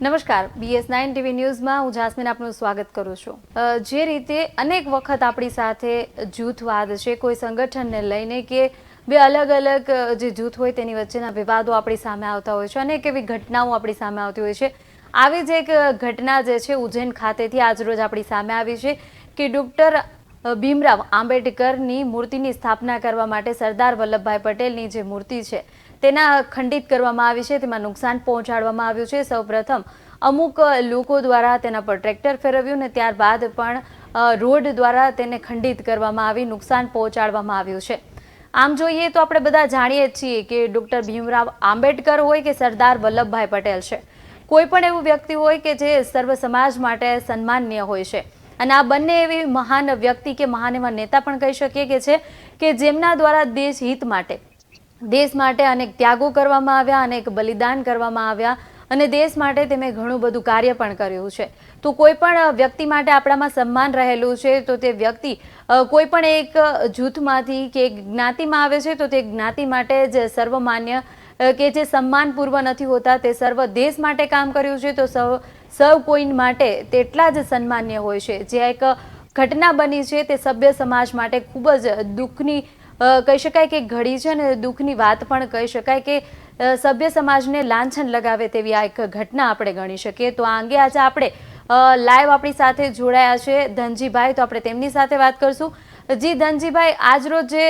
નમસ્કાર. BS nine TV ન્યૂઝમાં હું જાસ્મીન આપનું સ્વાગત કરું છું. જે રીતે અનેક વખત આપણી સાથે જૂથવાદ છે, કોઈ સંગઠનને લઈને કે બે અલગ અલગ જે જૂથ હોય તેની વચ્ચેના વિવાદો આપણી સામે આવતા હોય છે, અનેક એવી ઘટનાઓ આપણી સામે આવતી હોય છે. આવી જ એક ઘટના જે છે, ઉજ્જૈન ખાતેથી આજરોજ આપણી સામે આવી છે કે ડૉક્ટર ભીમરાવ આંબેડકરની મૂર્તિની સ્થાપના કરવા માટે સરદાર વલ્લભભાઈ પટેલની જે મૂર્તિ છે તેના ખંડિત કરવામાં આવી છે, તેમાં નુકસાન પહોંચાડવામાં આવ્યું છે. સૌપ્રથમ, અમુક લોકો દ્વારા તેના પર ટ્રેક્ટર ફેરવ્યું ને ત્યારબાદ પણ રોડ દ્વારા તેને ખંડિત કરવામાં આવી, નુકસાન પહોંચાડવામાં આવ્યું છે. આમ જોઈએ તો આપણે બધા જાણીએ છીએ કે ડૉક્ટર ભીમરાવ આંબેડકર હોય કે સરદાર વલ્લભભાઈ પટેલ છે. કોઈ પણ એવું વ્યક્તિ હોય કે જે સર્વ સમાજ માટે સન્માનીય હોય છે. અને આ બંને એવી મહાન વ્યક્તિ કે મહાન એવા નેતા પણ કહી શકીએ કે છે કે જેમના દ્વારા દેશ હિત માટે દેશ માટે અનેક ત્યાગો કરવામાં આવ્યા, અનેક બલિદાન કરવામાં આવ્યા અને દેશ માટે તેમણે ઘણું બધું કાર્ય પણ કર્યું છે. તો કોઈ પણ વ્યક્તિ માટે આપણામાં સન્માન રહેલું છે, તો તે વ્યક્તિ કોઈ પણ એક જૂથમાંથી કે જ્ઞાતિમાં આવે છે, તો તે જ્ઞાતિ માટે જ સર્વમાન્ય કે જે સન્માનપૂર્વ નથી હોતા, તે સર્વ દેશ માટે કામ કર્યું છે, તો સૌ સૌ કોઈ માટે તેટલા જ સન્માન્ય હોય છે. જે એક ઘટના બની છે, તે સભ્ય સમાજ માટે ખૂબ જ દુઃખની કહી શકાય કે ઘડી છે ને, દુઃખની વાત પણ કહી શકાય કે સભ્ય સમાજને લાંછન લગાવે તેવી આ એક ઘટના આપણે ગણી શકીએ. તો આ અંગે આજે આપણે લાઈવ આપણી સાથે જોડાયા છે ધનજીભાઈ. તો આપણે તેમની સાથે વાત કરશું. જી ધનજીભાઈ, આજરોજ જે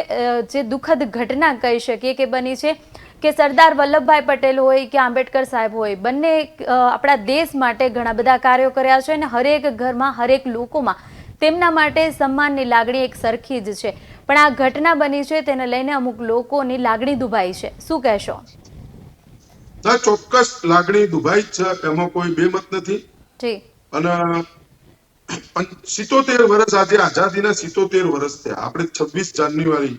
જે દુઃખદ ઘટના કહી શકીએ કે બની છે કે સરદાર વલ્લભભાઈ પટેલ હોય કે આંબેડકર સાહેબ હોય, બંને આપણા દેશ માટે ઘણા બધા કાર્યો કર્યા છે અને હરેક ઘરમાં, હરેક લોકોમાં તેમના માટે સન્માનની લાગણી એક સરખી જ છે. પણ આ ઘટના બની છે તેને લઈને અમુક લોકોની લાગણી દુભાઈ છે. શું કહેશો? ના ચોક્કસ લાગણી દુભાઈ છે. એમાં કોઈ બેમત નથી. જી. અને સિત્તોતેર વર્ષ આજે આઝાદીના સિત્તોતેર વર્ષ થયા. આપણે છવ્વીસ જાન્યુઆરી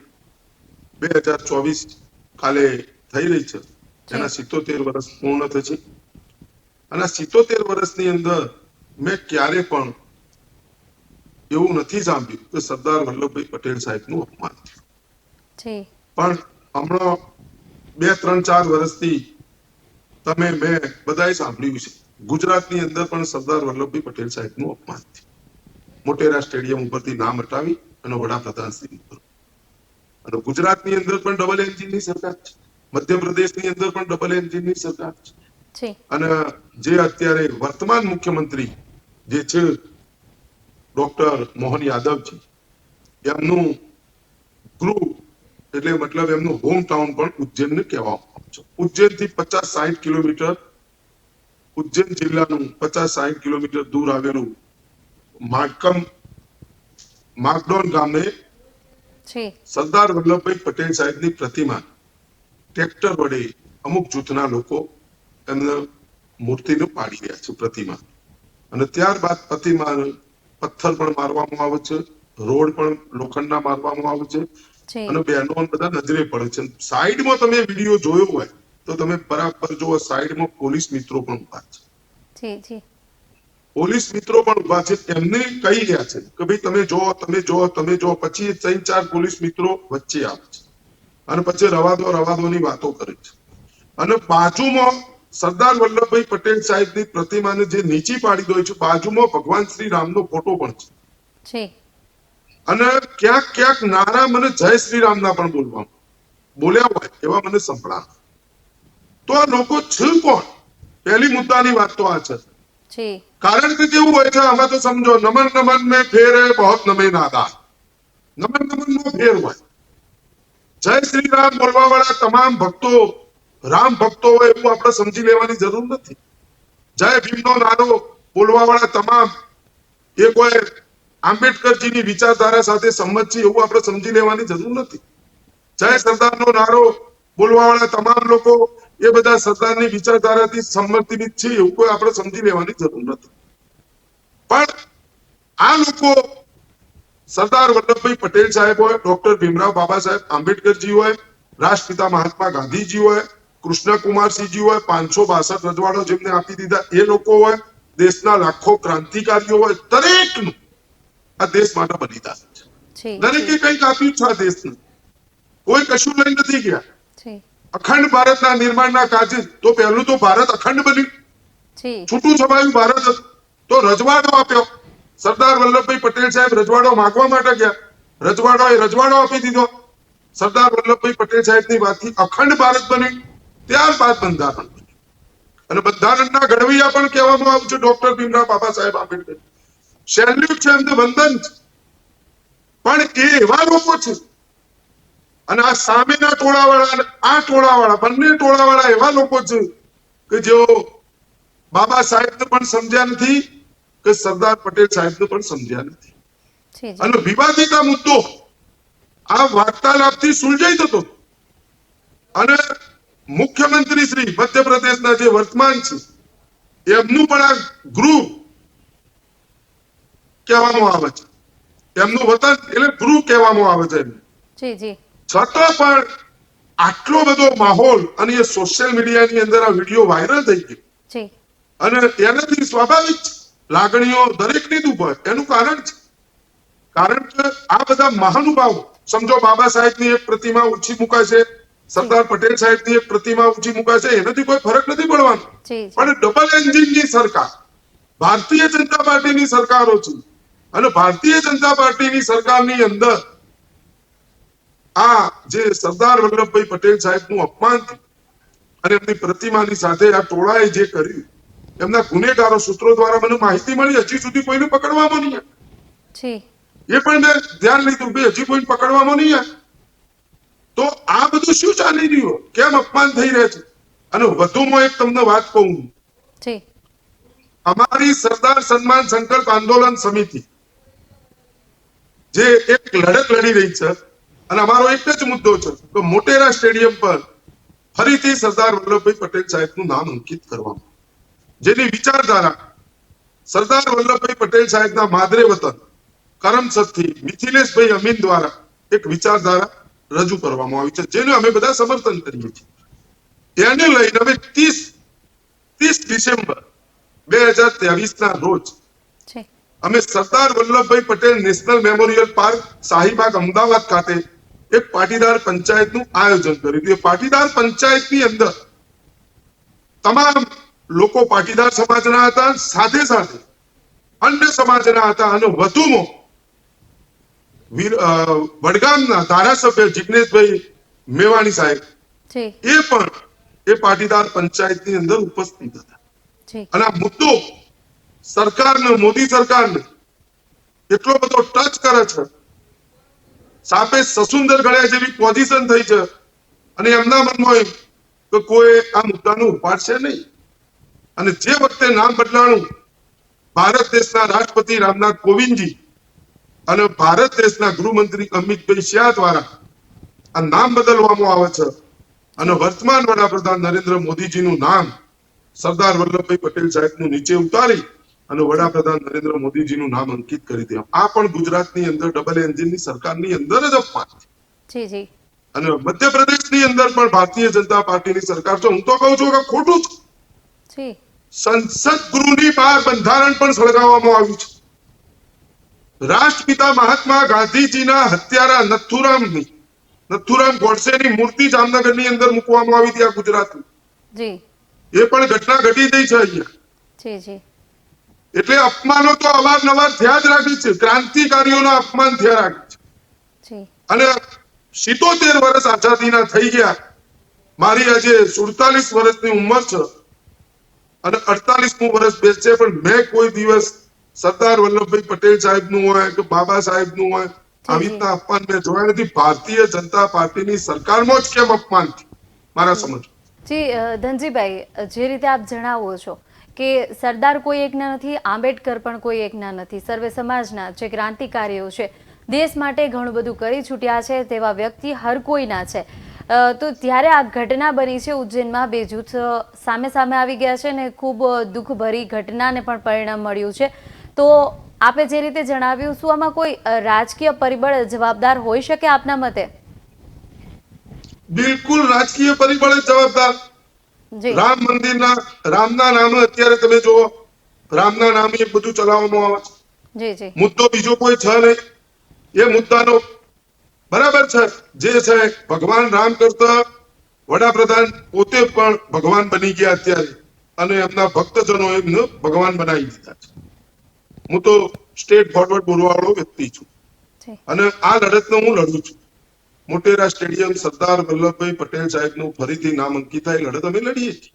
બે હજાર ચોવીસ કાલે થઈ રહી છે. એના સિત્તોતેર વર્ષ પૂર્ણ થશે. અને સિત્તોતેર વર્ષની અંદર મેં ક્યારે પણ એવું નથી સાંભળ્યું કે સરદાર વલ્લભભાઈ પટેલ સાહેબનું અપમાન થયું પણ હમણાં બે ત્રણ ચાર વર્ષથી તમે મેં બધાએ સાંભળ્યું છે. ગુજરાતની અંદર પણ સરદાર વલ્લભભાઈ પટેલ સાહેબનું અપમાન થયું મોટેરા સ્ટેડિયમ ઉપરથી નામ હટાવી અને વડાપ્રધાન શ્રી ઉપર. અને ગુજરાતની અંદર પણ ડબલ એન્જિનની સરકાર છે. મધ્યપ્રદેશની અંદર પણ ડબલ એન્જિનની સરકાર છે. અને જે અત્યારે વર્તમાન મુખ્યમંત્રી જે છે ડોક્ટર મોહન યાદવજી. એમનું ગૃહ એટલે મતલબ એમનું હોમ ટાઉન પણ ઉજ્જૈનને કહેવામાં આવે છે. ઉજ્જૈનથી પચાસ સાઠ કિલોમીટર ઉજ્જૈન જિલ્લાનું પચાસ સાઠ કિલોમીટર દૂર આવેલું માકમ માકડોન ગામે સરદાર વલ્લભભાઈ પટેલ સાહેબની પ્રતિમા ટ્રેક્ટર વડે અમુક જૂથના લોકો એમને મૂર્તિને પાડી રહ્યા છે પ્રતિમા. અને ત્યારબાદ પ્રતિમા પથ્થર પણ મારવામાં આવે છે રોડ પણ લોખંડના મારવામાં આવે છે અને બહેનો બધા નજરે પડે છે. સાઈડમાં તમે વીડિયો જોયો હોય તો તમે બરાબર જુઓ સાઈડમાં પોલીસ મિત્રો પણ ઊભા છે. પોલીસ મિત્રો પણ ઊભા છે. તેમને કહી રહ્યા છે કે ભાઈ તમે જો તમે જો તમે જો પછી ત્રણ ચાર પોલીસ મિત્રો વચ્ચે આવે છે. અને પછી રવા દો રવા દો ની વાતો કરે છે. અને બાજુમાં સરદાર વલ્લભભાઈ પટેલ સાહેબની પ્રતિમાને જે નીચી પાડી દો છે બાજુમાં ભગવાન શ્રી રામનો ફોટો પણ છે. અને ક્યાંક ક્યાંક નારા મને જય શ્રી રામના પણ બોલવા બોલ્યા હોય એવા મને સંભળા તો આ લોકો છે કોણ? પહેલી મુદ્દાની વાત તો આ છે. કારણ કે કેવું હોય છે આમાં તો સમજો નમન નમન મેં ફેર હે બહોત નમે નાદા. નમન નમન નો ફેર હોય. જય શ્રી રામ બોલવા વાળા તમામ ભક્તો રામ ભક્તો હોય એવું આપણે સમજી લેવાની જરૂર નથી. જય ભીમનો નારો બોલવા વાળા તમામ. એ કોઈ આંબેડકરજીની વિચારધારા સાથે સંમત છે એવું આપણે સમજી લેવાની જરૂર નથી. જય સરદારનો નારો બોલવા વાળા તમામ લોકો એ બધા સરદારની વિચારધારાથી સંમતિની છે એવું કોઈ આપણે સમજી લેવાની જરૂર નથી. પણ આ લોકો સરદાર વલ્લભભાઈ પટેલ સાહેબ હોય, ડોક્ટર ભીમરાવ બાબા સાહેબ આંબેડકરજી હોય, રાષ્ટ્રપિતા મહાત્મા ગાંધીજી હોય કૃષ્ણકુમારસિંહજી હોય પાંચસો બાસઠ રજવાડો જેમને આપી દીધા એ લોકો હોય દેશના લાખો ક્રાંતિકારીઓ હોય દરેકનું આ દેશ માટે બલિદાન છે. દરેકે કંઈક આપ્યું છે આ દેશને. કોઈ કશું લઈ નથી ગયા. અખંડ ભારતના નિર્માણના કાર્ય તો પહેલું તો ભારત અખંડ બન્યું. છૂટું છવાયું ભારત તો રજવાડો આપ્યો. સરદાર વલ્લભભાઈ પટેલ સાહેબ રજવાડો માંગવા માટે ગયા. રજવાડો એ રજવાડો આપી દીધો. સરદાર વલ્લભભાઈ પટેલ સાહેબની વાતથી અખંડ ભારત બન્યું. ત્યારબાદ બંધારણ અને બંધારણના ઘડવૈયા પણ કહેવામાં આવ્યું છે ડોક્ટર ભીમરાવ બાબા સાહેબ આંબેડકર. સેલ્યુટ છે એમને વંદન છે. પણ એ એવા લોકો છે. અને આ સામેના ટોળાવાળા આ ટોળાવાળા બંને ટોળાવાળા એવા લોકો છે કે જેઓ બાબા સાહેબને પણ સમજ્યા નથી કે સરદાર પટેલ સાહેબને પણ સમજ્યા નથી. અને વિવાદિત આ મુદ્દો આ વાર્તાલાપથી સુલઝાઈ જતો. અને મુખ્યમંત્રી શ્રી મધ્યપ્રદેશના જે વર્તમાન છે એમનું પણ આ ગૃહ કહેવામાં આવે છે. એમનું વતન એટલે ગૃહ કહેવામાં આવે છે જી જી. છતાં પણ આટલો બધો માહોલ અને એ સોશિયલ મીડિયાની અંદર આ વીડિયો વાયરલ થઈ ગયો. જી. અને એનાથી સ્વાભાવિક લાગણીઓ દરેકની ઊભા એનું કારણ છે. કારણ કે આ બધા મહાનુભાવો સમજો બાબા સાહેબની એક પ્રતિમા ઓછી મુકાશે સરદાર પટેલ સાહેબની એક પ્રતિમા ઊંચી મુકાશે એનાથી કોઈ ફરક નથી પડવાનો. પણ ડબલ એન્જિનની સરકાર ભારતીય જનતા પાર્ટીની સરકારો છે. અને ભારતીય જનતા પાર્ટીની સરકારની અંદર આ જે સરદાર વલ્લભભાઈ પટેલ સાહેબનું અપમાન અને એમની પ્રતિમાની સાથે આ ટોળાએ જે કર્યું એમના ગુનેગારો સૂત્રો દ્વારા મને માહિતી મળી હજી સુધી કોઈને પકડવામાં નહીં એ પણ મેં ધ્યાન લીધું કે હજી કોઈને પકડવામાં નહીં. તો આ બધું શું ચાલી રહ્યું? કેમ અપમાન થઈ રહ્યા છે? અને વધુમાં એક તમને વાત કહું. અમારી સરદાર સન્માન સંકલ્પ આંદોલન સમિતિ જે એક લડત લડી રહી છે અને અમારો એક જ મુદ્દો છે કે મોટેરા સ્ટેડિયમ પર ફરીથી સરદાર વલ્લભભાઈ પટેલ સાહેબનું નામ અંકિત કરવામાં જેની વિચારધારા સરદાર વલ્લભભાઈ પટેલ સાહેબના માદરે વતન કરમસદથી મિથિલેશભાઈ અમીન દ્વારા એક વિચારધારા રજૂ કરવામાં આવી છે જેને અમે બધા સમર્થન કરીએ છીએ. તેને લઈને અમે ત્રીસ ત્રીસ ડિસેમ્બર બે હજાર ત્રેવીસ ના રોજ અમે Sardar Vallabhbhai Patel national memorial park Shahibag Ahmedabad ખાતે એક પાટીદાર પંચાયતનું આયોજન કર્યું હતું. એ પાટીદાર પંચાયતની અંદર તમામ લોકો પાટીદાર સમાજના હતા સાથે સાથે અન્ય સમાજના હતા અને વધુમાં વડગામના ધારાસભ્ય જિગ્નેશભાઈ મેવાણી સાહેબ એ પણ એ પાટીદાર પંચાયતની અંદર ઉપસ્થિત હતા. અને આ મુદ્દો સરકારને મોદી સરકારને એટલો બધો ટચ કરે છે. સાપે સસુંદર ગળ્યા જેવી પોઝિશન થઈ છે. અને એમના મનમાં એમ કે કોઈ આ મુદ્દાનો ઉપાડશે નહીં. અને જે વખતે નામ બદલાણું ભારત દેશના રાષ્ટ્રપતિ રામનાથ કોવિંદજી અને ભારત દેશના ગૃહમંત્રી અમિતભાઈ શાહ દ્વારા આ નામ બદલવામાં આવે છે. અને વર્તમાન વડાપ્રધાન નરેન્દ્ર મોદીજીનું નામ સરદાર વલ્લભભાઈ પટેલ સાહેબનું નીચે ઉતારી અને વડાપ્રધાન નરેન્દ્ર મોદીજીનું નામ અંકિત કરી દે આ પણ ગુજરાતની અંદર ડબલ એન્જિનની સરકારની અંદર જ અપમાન. જી જી. અને મધ્યપ્રદેશની અંદર પણ ભારતીય જનતા પાર્ટીની સરકાર છે. હું તો કહું છું કે ખોટું છે સંસદ ગૃહની બહાર બંધારણ પણ સળગાવવામાં આવ્યું છે. રાષ્ટ્રપિતા મહાત્મા ગાંધીજીના હત્યારા નથુરામની નથુરામ ગોડસેની મૂર્તિ જામનગરની અંદર મૂકવામાં આવી હતી આ ગુજરાતની. જી. એ પણ ઘટના ઘટી ગઈ છે અહીંયા. જી જી. એટલે અપમાનો તો અવારનવાર થયા જ રાખી છે. ક્રાંતિકારીઓના અપમાન થયા રાખે છે. અને સિત્તોતેર વર્ષ આઝાદીના થઈ ગયા. મારી આજે સુડતાલીસ વર્ષની ઉંમર છે. અને અડતાલીસમું વર્ષ બેસશે પણ મેં કોઈ દિવસ સરદાર વલ્લભભાઈ પટેલ સાહેબનું હોય કે બાબા સાહેબનું હોય આવી રીતના અપમાન મેં જોયા નથી. ભારતીય જનતા પાર્ટીની સરકારમાં જ કેમ અપમાન મારા સમજ જી ધનજીભાઈ જે રીતે આપ જણાવો છો કે સરદાર કોઈ એકના નથી આંબેડકર પણ કોઈ એકના નથી સર્વે સમાજના જે ક્રાંતિકારીઓ છે દેશ માટે ઘણું બધું કરી છૂટ્યા છે તેવા વ્યક્તિ હર કોઈના છે. તો ત્યારે આ ઘટના બની છે ઉજ્જૈનમાં બે જૂથ સામે સામે આવી ગયા છે ને ખૂબ દુઃખભરી ઘટનાને પણ પરિણામ મળ્યું છે. તો આપે જે રીતે જણાવ્યું શું આમાં કોઈ રાજકીય પરિબળ જવાબદાર હોઈ શકે આપના મતે? બિલકુલ રાજકીય પરિબળ જવાબદાર. રામ મંદિરના રામના નામે અત્યારે તમે જુઓ રામના નામે બધું ચલાવવામાં આવે જી. મુદ્દો બીજો કોઈ છે નહીં. એ મુદ્દાનો બરાબર છે. જે છે ભગવાન રામ કરતા વડાપ્રધાન પોતે પણ ભગવાન બની ગયા અત્યારે. અને એમના ભક્તજનો એમને ભગવાન બનાવી દીધા છે. હું તો સ્ટેટ ફોરવર્ડ બોલવાવાળો વ્યક્તિ છું. અને આ લડતનો હું લડું છું. મોટેરા સ્ટેડિયમ સરદાર વલ્લભભાઈ પટેલ સાહેબનું ફરીથી નામ અંકિત થાય લડત અમે લડીએ છીએ.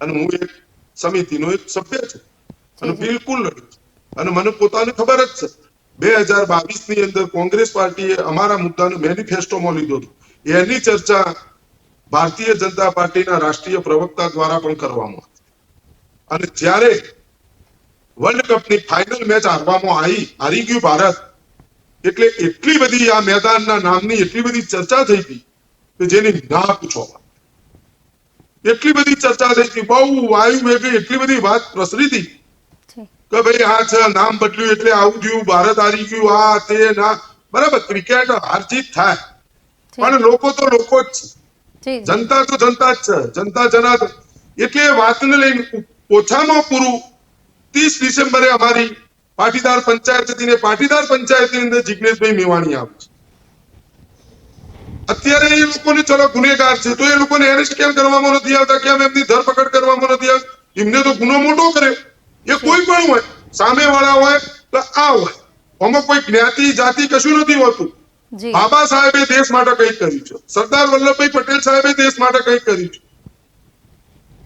અને હું એક સમિતિનો એક સભ્ય છું. અને. બિલકુલ લડું છું. અને મને પોતાને ખબર જ છે. બે હજાર બાવીસની અંદર કોંગ્રેસ પાર્ટીએ અમારા મુદ્દાને મેનિફેસ્ટોમાં લીધો હતો. એની ચર્ચા ભારતીય જનતા પાર્ટીના રાષ્ટ્રીય પ્રવક્તા દ્વારા પણ કરવામાં આવી. અને જ્યારે વર્લ્ડ કપની ફાઇનલ મેચ હારવામાં આવી. હારી ગયું ભારત. એટલે એટલી બધી આ મેદાનના નામની એટલી બધી ચર્ચા થઈ હતી કે જેની ના પૂછો એટલી બધી ચર્ચા થઈ હતી બહુ વાયુ વેગે એટલી બધી વાત પ્રસરી હતી કે ભાઈ આ છે નામ બદલ્યું એટલે આવું થયું ભારત હારી ગયું આ તે ના. બરાબર ક્રિકેટ હાર જીત થાય પણ લોકો તો લોકો જ છે. જનતા તો જનતા જ છે. જનતા જનાર્દન. એટલે વાતને લઈને ઓછામાં પૂરું ત્રીસ ડિસેમ્બરે અમારી પાટીદાર પંચાયત હતી ને પાટીદાર પંચાયતની અંદર જિજ્ઞેશભાઈ મેવાણી આવે છે. અત્યારે એ લોકોને ચલો ગુનેગાર છે તો એ લોકોને એરેસ્ટ કેમ કરવામાં નથી આવતા? કેમ એમની ધરપકડ કરવામાં નથી આવતી? એમને તો ગુનો મોટો કર્યો એ કોઈ પણ હોય સામે વાળા હોય તો આ હોય. આમાં કોઈ જ્ઞાતિ જાતિ કશું નથી હોતું. બાબા સાહેબે દેશ માટે કંઈક કર્યું છે. સરદાર વલ્લભભાઈ પટેલ સાહેબે દેશ માટે કંઈક કર્યું છે.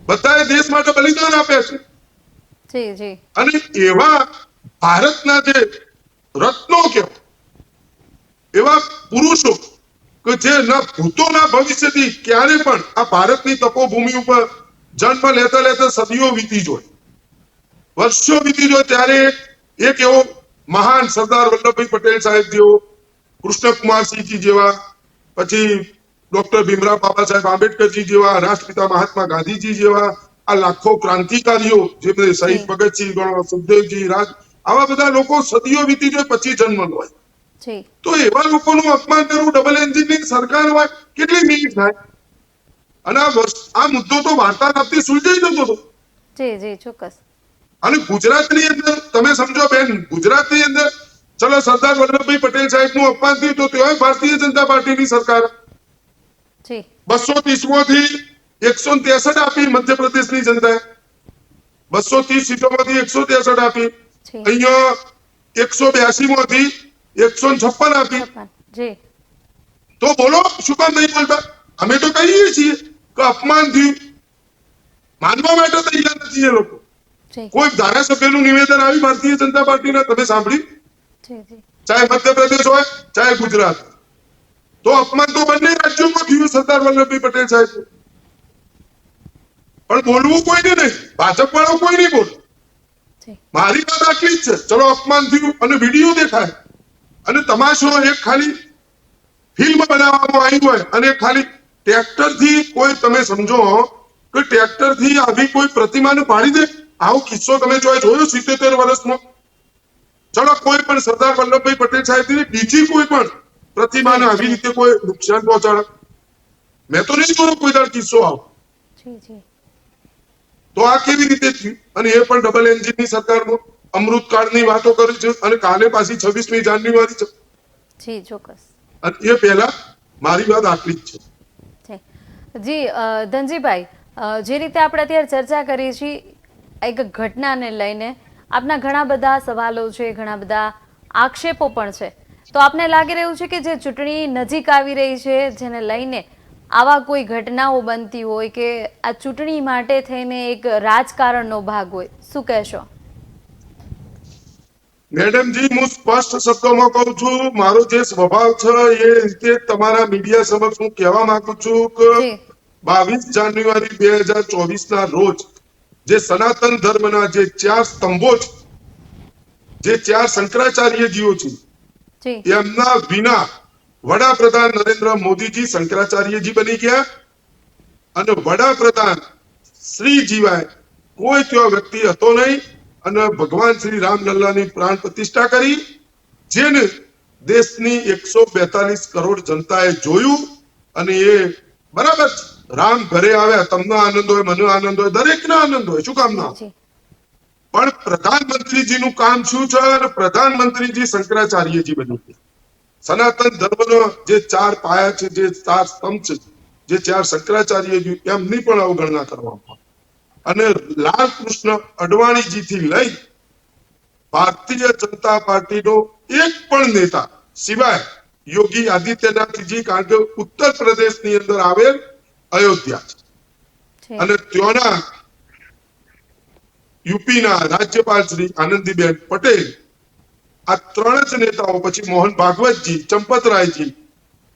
બધાએ દેશ માટે બલિદાન આપ્યા છે. અને એવા ભારતના જે રત્નો કહેવાય, એવા પુરુષો કે જે ના ભૂતોના ભવિષ્યથી ક્યારે પણ આ ભારતની તપોભૂમિ ઉપર જન્મ લેતા લેતા સદીઓ વીતી જોઈ વર્ષો વીતી જોઈ ત્યારે એક એવો મહાન સરદાર વલ્લભભાઈ પટેલ સાહેબ જેવો કૃષ્ણકુમારસિંહજી જેવા, પછી ડોક્ટર ભીમરાવ બાબા સાહેબ આંબેડકરજી જેવા, રાષ્ટ્રપિતા મહાત્મા ગાંધીજી જેવા આ લાખો ક્રાંતિકારીઓ જેમને શહીદ ભગતસિંહ ગણો સુખદેવજી રાજ આવા બધા લોકો સદીઓ વીતી જાય પછી જન્મ હોય. તો એવા લોકોનું અપમાન કરવું ડબલ એન્જિનની સરકાર હોય કેટલી મીન થાય? અને આ વર્ષ- આ મુદ્દો તો વાર્તાલાપથી સુલઝાઈ જતો હતો. જી જી ચોક્કસ. અને ગુજરાતની અંદર તમે સમજો બેન ગુજરાતની અંદર ચલો સરદાર વલ્લભભાઈ પટેલ સાહેબનું અપમાન થયું તો તેઓય ભારતીય જનતા પાર્ટીની સરકાર. બસો ત્રીસમો ત્રીસમાંથી એકસો ત્રેસઠ આપી મધ્યપ્રદેશની જનતાએ. બસો ત્રીસ સીટોમાંથી એકસો ત્રેસઠ આપી. અહીંયા એકસો બ્યાસી માંથી એકસો છપ્પન આપી. તો બોલો શું કામ નહીં બોલતા અમે તો કહીએ છીએ કે અપમાન થયું. માનવા માટે તૈયાર નથી એ લોકો. કોઈ ધારાસભ્યનું નિવેદન આવી ભારતીય જનતા પાર્ટીના? તમે જી ચાહે મધ્યપ્રદેશ હોય ચાહે ગુજરાત. તો અપમાન તો બંને રાજ્યોમાં થયું સરદાર વલ્લભભાઈ પટેલ સાહેબ પણ બોલવું કોઈને નહીં ભાજપ વાળો કોઈ નહીં બોલે. મારી વાત આટલી જ છે. ચલો અપમાન થયું અને વીડિયો દેખાય. અને તમાશો એક ખાલી ફિલ્મ બનાવવામાં આવી હોય અને ખાલી ટ્રેક્ટરથી કોઈ તમે સમજો કે ટ્રેક્ટરથી આવી કોઈ પ્રતિમાને પાડી દે? આવો કિસ્સો તમે જો જોયો સિત્તેર વર્ષમાં ચલો કોઈ પણ સરદાર વલ્લભભાઈ પટેલ સાહેબ બીજી કોઈ પણ પ્રતિમાને આવી રીતે કોઈ નુકસાન પહોંચાડે? મેં તો નહીં જોયો કોઈ દાડ કિસ્સો આવો. જી જી. તો આ કેવી રીતે થયું? અને એ પણ ડબલ એન્જિનની સરકારમાં અમૃતકાળની વાતો કરી છે અને કાલે પાછી છવ્વીસમી જાન્યુઆરી છે. જી ચોક્કસ. અને એ પહેલા મારી વાત આટલી જ છે. જી. જી ધનજીભાઈ જે રીતે આપણે અત્યારે ચર્ચા કરી છીએ એક ઘટનાને લઈને આપના ઘણા બધા સવાલો છે ઘણા બધા આક્ષેપો પણ છે. તો આપને લાગી રહ્યું છે કે જે ચૂંટણી નજીક આવી રહી છે જેને લઈને આવા કોઈ ઘટનાઓ બનતી હોય કે આ ચૂંટણી માટે થઈને એક રાજકારણનો ભાગ હોય શું કહેશો? મેડમજી હું સ્પષ્ટ શબ્દોમાં કહું છું મારો જે સ્વભાવ છે એ રીતે તમારા મીડિયા સમક્ષ હું કહેવા માંગુ છું કે બાવીસ જાન્યુઆરી બે હજાર ચોવીસ ના રોજ જે સનાતન ધર્મના જે ચાર સ્તંભો છે જે ચાર શંકરાચાર્યજીઓ છે એમના વિના વડાપ્રધાન નરેન્દ્ર મોદીજી શંકરાચાર્યજી બની ગયા અને વડાપ્રધાન શ્રી જીવાય કોઈ તેવો વ્યક્તિ હતો નહીં અને ભગવાન શ્રી રામલલ્લાની પ્રાણ પ્રતિષ્ઠા કરી જેને દેશની એકસો બેતાલીસ કરોડ જનતાએ જોયું અને એ બરાબર રામ ઘરે આવ્યા તમને આનંદ હોય મને આનંદ હોય દરેકને આનંદ હોય શું કામ ના પણ પ્રધાનમંત્રીજીનું કામ શું છે? અને પ્રધાનમંત્રીજી શંકરાચાર્યજી બની ગયા. સનાતન ધર્મનો જે ચાર પાયા છે જે ચાર સ્તંભ છે જે ચાર શંકરાચાર્ય એમની પણ અવગણના કરવામાં. અને લાલકૃષ્ણ અડવાણીજીથી લઈ ભારતીય જનતા પાર્ટીનો એક પણ નેતા સિવાય યોગી આદિત્યનાથજી કારણ કે ઉત્તર પ્રદેશની અંદર આવેલ અયોધ્યા છે અને ત્યાંના યુપીના રાજ્યપાલ શ્રી આનંદીબેન પટેલ આ ત્રણ જ નેતાઓ પછી મોહન ભાગવતજી ચંપતરાયજી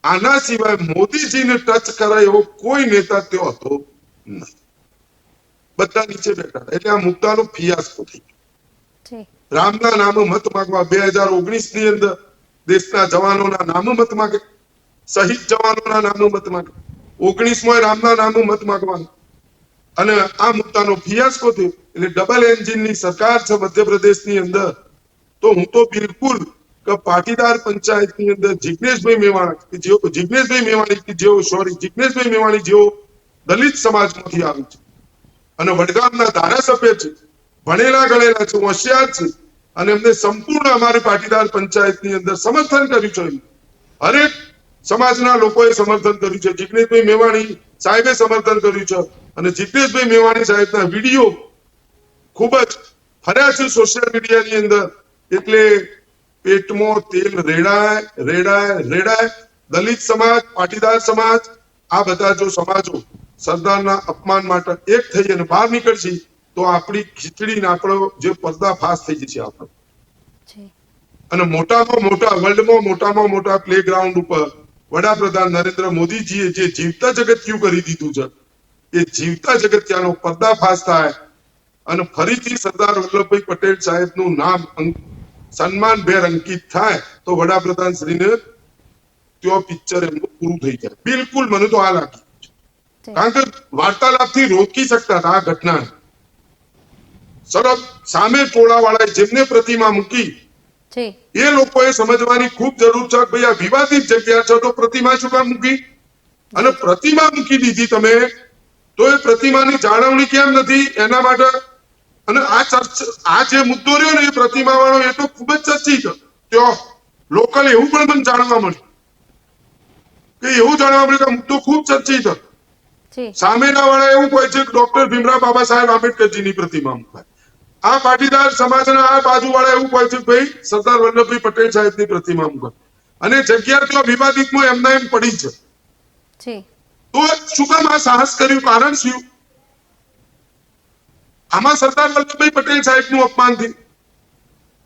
આના સિવાય મોદીજીને ટચ કરાય એવો કોઈ નેતા તેઓ હતો નહીં બધા નીચે બેઠા એટલે આ મુદ્દાનો ફિયાસ્કો થઈ ગયો. રામના નામે મત માંગવા બે હજાર ઓગણીસની અંદર દેશના જવાનોના નામે મત માંગે. શહીદ જવાનોના નામે મત માંગે. ઓગણીસમાં રામના નામે મત માંગવાનું. અને આ મુદ્દાનો ફિયાસ્કો થયો. એટલે ડબલ એન્જિનની સરકાર છે મધ્યપ્રદેશની અંદર. તો હું તો બિલકુલ પાટીદાર પંચાયતની અંદર જિગ્નેશભાઈ મેવાણી જેઓ જિગ્નેશભાઈ મેવાણી જેઓ સોરી જિગ્નેશભાઈ મેવાણી જેઓ દલિત સમાજમાંથી આવે છે. અને વડગામના ધારાસભ્ય છે. ભણેલા ગણેલા છે, હોશિયાર છે. અને એમને સંપૂર્ણ અમારી પાટીદાર પંચાયતની અંદર સમર્થન કર્યું છે. હરેક સમાજના લોકોએ સમર્થન કર્યું છે. જીગ્નેશભાઈ મેવાણી સાહેબે સમર્થન કર્યું છે. અને જીગ્નેશભાઈ મેવાણી સાહેબના વીડિયો ખૂબ જ ફર્યા છે સોશિયલ મીડિયાની અંદર. એટલે પેટમાં તેલ રેડાય રેડાય રેડાય. દલિત સમાજ પાટીદાર સમાજ આ બધા જો સમાજો સરદારના અપમાન માટે એક થઈ અને બહાર નીકળશે તો આપણી ખીચડી આપણો જે પર્દાફાશ થઈ જશે આપણો. અને મોટામાં મોટા વર્લ્ડમાં મોટામાં મોટા પ્લેગ્રાઉન્ડ ઉપર વડાપ્રધાન નરેન્દ્ર મોદીજીએ જે જીવતા જગત્યું કરી દીધું છે એ જીવતા જગત્યાનો પર્દાફાશ થાય. અને ફરીથી સરદાર વલ્લભભાઈ પટેલ સાહેબનું નામ અંક- સન્માનભેર અંકિત થાય તો વડાપ્રધાન શ્રીને ત્યો પિક્ચર એમનું પૂરું થઈ જાય. બિલકુલ મને તો આ લાગી કારણ કે વાર્તાલાપથી રોકી શકતા હતા આ ઘટનાને સરસ સામે ટોળાવાળાએ જેમને પ્રતિમા મૂકી એ લોકોએ સમજવાની ખૂબ જરૂર છે કે ભાઈ આ વિવાદિત જગ્યા છે તો પ્રતિમા શું કામ મૂકી? અને પ્રતિમા મૂકી દીધી તમે તો એ પ્રતિમાની જાળવણી કેમ નથી? એના માટે અને આ ચર્ચ આ જે મુદ્દો રહ્યો ને એ પ્રતિમા વાળો એ તો ખૂબ જ ચર્ચિત ત્યો લોકલ એવું પણ મને જાણવા મળ્યું. કે એવું જાણવા મળ્યું કે મુદ્દો ખૂબ ચર્ચિત છે સામેના વાળા એવું કહે છે ડોક્ટર ભીમરાવ બાબા સાહેબ આંબેડકરજીની પ્રતિમા મુકાય આ પાટીદાર સમાજના આ બાજુ વાળા એવું કહે છે કે ભાઈ સરદાર વલ્લભભાઈ પટેલ સાહેબની પ્રતિમા મુકાય અને જગ્યા તો વિવાદિતમાં એમના એમ પડી છે. છે તો શું કામ આ સાહસ કર્યું? કારણ શું? આમાં સરદાર વલ્લભભાઈ પટેલ સાહેબનું અપમાન થયું.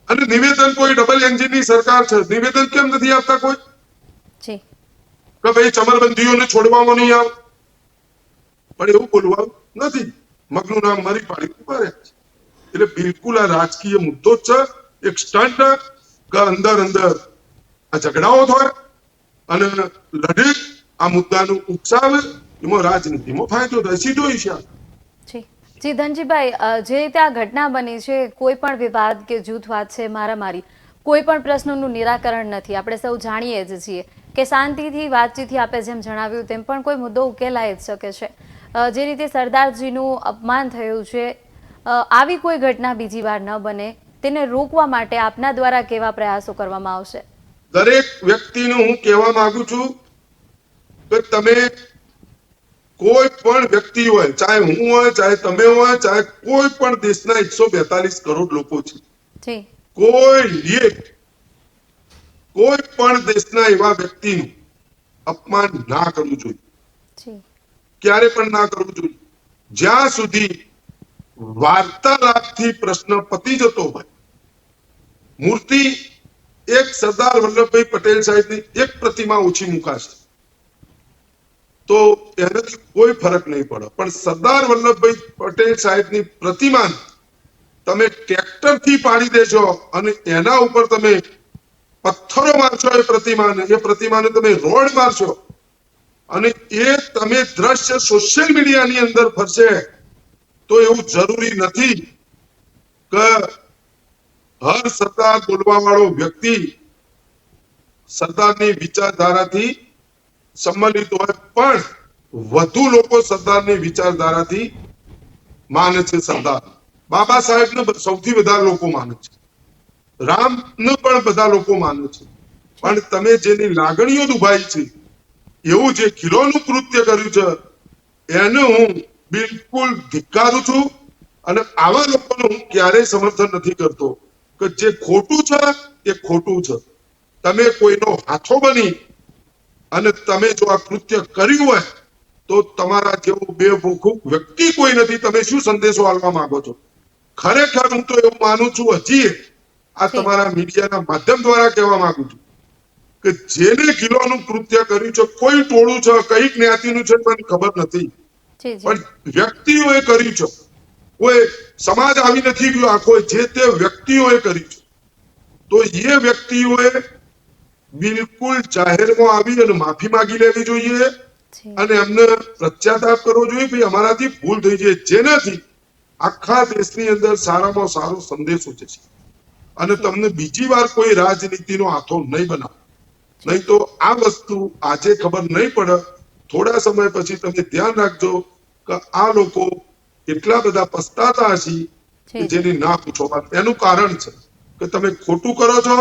અને નિવેદન કોઈ ડબલ એન્જિનની સરકાર છે? નિવેદન કેમ નથી આપતા કોઈ? કે ભાઈ ચમરબંધીઓને છોડવામાં નહીં આવે. પણ એવું બોલવાનું નથી. મગનું નામ મારી પાડી ઊભા રહ્યા છે. એટલે બિલકુલ આ રાજકીય મુદ્દો છે. એક સ્ટન્ટ કે અંદર અંદર આ ઝઘડાઓ થાય અને લડે આ મુદ્દાનું ઉકસાવે. એમાં રાજનીતિમાં ફાયદો થાય. સીધો ઈશારો. જી ધનજીભાઈ જે રીતે આ ઘટના બની છે, કોઈ પણ વિવાદ કે જૂથવાદ છે મારામારી કોઈ પણ પ્રશ્નોનું નિરાકરણ નથી. આપણે સૌ જાણીએ જ છીએ કે શાંતિથી વાતચીતથી આપે જેમ જણાવ્યું તેમ પણ કોઈ મુદ્દો ઉકેલાઈ જ શકે છે. જે રીતે સરદારજીનું અપમાન થયું છે આવી કોઈ ઘટના બીજી વાર ન બને, તેને રોકવા માટે આપના દ્વારા કેવા પ્રયાસો કરવામાં આવશે? દરેક વ્યક્તિને હું કહેવા માંગુ છું કે તમે કોઈ પણ વ્યક્તિ હોય ચાહે હું હોય ચાહે તમે હોય ચાહે કોઈ પણ દેશના એકસો બેતાલીસ કરોડ લોકો છે. કોઈ લીએ કોઈ પણ દેશના એવા વ્યક્તિનું અપમાન ના કરવું જોઈએ. ક્યારે પણ ના કરવું જોઈએ. જ્યાં સુધી વાર્તાલાપથી પ્રશ્ન પતી જતો હોય મૂર્તિ એક સરદાર વલ્લભભાઈ પટેલ સાહેબની એક પ્રતિમા ઓછી મુકાશે. તો એનાથી કોઈ ફરક નહીં પડે. પણ સરદાર વલ્લભભાઈ પટેલ સાહેબની પ્રતિમાન તમે ટ્રેક્ટરથી પાડી દેજો અને એના ઉપર તમે પથ્થરો મારશો એ પ્રતિમાને. એ પ્રતિમાને તમે રોડ મારશો. અને એ તમે દ્રશ્ય સોશિયલ મીડિયાની અંદર ફરશે તો એવું જરૂરી નથી કે હર સરદાર બોલવા વાળો વ્યક્તિ સરદારની વિચારધારાથી સંમલિત હોય પણ વધુ લોકો સરદારની વિચારધારાથી માને છે સરદાર. બાબા સાહેબને સૌથી વધારે લોકો માને છે. રામને પણ બધા લોકો માને છે. પણ તમે જેની લાગણીઓ દુભાઈ છે, એવું જે ખીલોનું કૃત્ય કર્યું છે, એને હું બિલકુલ ધિક્કારું છું અને આવા લોકોનું હું ક્યારેય સમર્થન નથી કરતો કે જે ખોટું છે એ ખોટું છે. તમે કોઈનો હાથો બની અને તમે જો આ કૃત્ય કર્યું હોય તો તમારા જેવું બે ભૂખું વ્યક્તિ કોઈ નથી. તમે શું સંદેશો આપવા માંગો છો? ખરેખર હું તો એવું માનું છું હજી આ તમારા મીડિયાના માધ્યમ દ્વારા કહેવા માંગુ છું કે જેને ગિલોનું કૃત્ય કર્યું છે કોઈ ટોળું છે કઈ જ્ઞાતિનું છે મને ખબર નથી. પણ વ્યક્તિઓએ કર્યું છે. કોઈ સમાજ આવી નથી ગયો આખો જે તે વ્યક્તિઓએ કર્યું છે. તો એ વ્યક્તિઓએ બિલકુલ જાહેરમાં આવી અને માફી માંગી લેવી જોઈએ અને એમને પ્રત્યાતાપ કરવો જોઈએ ભાઈ અમારાથી ભૂલ થઈ છે જેનાથી આખા દેશની અંદર સારામાં સારો સંદેશો જશે અને તમને બીજી વાર કોઈ રાજનીતિનો હાથો નહીં બનાવો. નહીં તો આ વસ્તુ આજે ખબર નહીં પડે. થોડા સમય પછી તમે ધ્યાન રાખજો કે આ લોકો એટલા બધા પસ્તાતા હશે જેની ના પૂછો. એનું કારણ છે કે તમે ખોટું કરો છો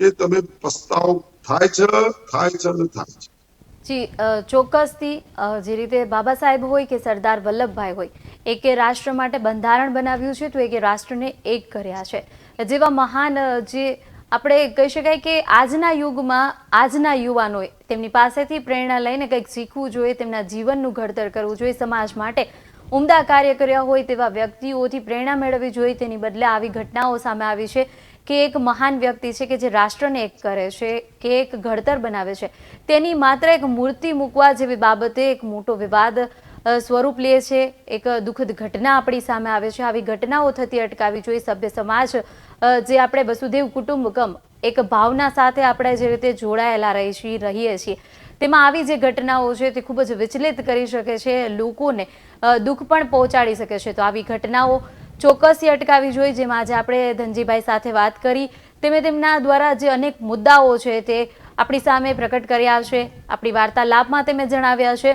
એ તમે પસ્તાવ થાય છે થાય છે અને થાય છે. જી ચોક્કસથી જે રીતે બાબા સાહેબ હોય કે સરદાર વલ્લભભાઈ હોય, એકે રાષ્ટ્ર માટે બંધારણ બનાવ્યું છે, તો એકે રાષ્ટ્રને એક કર્યા છે. જેવા મહાન જે આપણે કહી શકાય કે આજના યુગમાં, આજના યુવાનોએ તેમની પાસેથી પ્રેરણા લઈને કંઈક શીખવું જોઈએ, તેમના જીવનનું ઘડતર કરવું જોઈએ, સમાજ માટે ઉમદા કાર્ય કર્યા હોય તેવા વ્યક્તિઓથી પ્રેરણા મેળવવી જોઈએ, તેની બદલે આવી ઘટનાઓ સામે આવી છે. કે એક મહાન વ્યક્તિ છે કે જે રાષ્ટ્રને એક કરે છે, કે એક ઘડતર બનાવે છે. તેની માત્ર એક મૂર્તિ મૂકવા જેવી બાબતે એક મોટો વિવાદ સ્વરૂપ લે છે. એક દુઃખદ ઘટના આપણી સામે આવે છે. આવી ઘટનાઓ થતી અટકાવી જોઈએ. સભ્ય સમાજ જે આપણે વસુદેવ કુટુંબકમ એક ભાવના સાથે આપણે જે રીતે જોડાયેલા રહી છીએ, રહીએ છીએ. તેમાં આવી જે ઘટનાઓ છે તે ખૂબ જ વિચલિત કરી શકે છે લોકોને. દુઃખ પણ પહોંચાડી શકે છે. તો આવી ઘટનાઓ ચોક્કસથી અટકાવી જોઈએ જેમાં આજે આપણે ધનજીભાઈ સાથે વાત કરી. તેમે તેમના દ્વારા જે અનેક મુદ્દાઓ છે તે આપણી સામે પ્રકટ કર્યા છે, આપણી વાર્તાલાપમાં તેમે જણાવ્યા છે.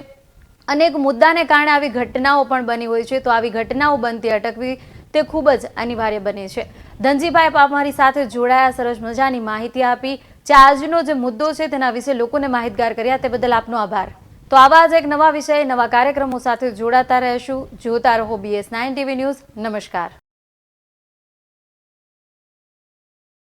અનેક મુદ્દાને કારણે આવી ઘટનાઓ પણ બની હોય છે, તો આવી ઘટનાઓ બનતી અટકવી તે ખૂબ જ અનિવાર્ય બને છે. ધનજીભાઈ આપ અમારી સાથે જોડાયા, સરસ મજાની માહિતી આપી. જે આજનો જે મુદ્દો છે તેના વિશે લોકોને માહિતગાર કર્યા, તે બદલ આપનો આભાર. તો આવા જ એક નવા વિષય, નવા કાર્યક્રમો સાથે જોડાતા રહેશું. જોતા રહો બીએસ નાઇન ટીવી ન્યૂઝ નમસ્કાર.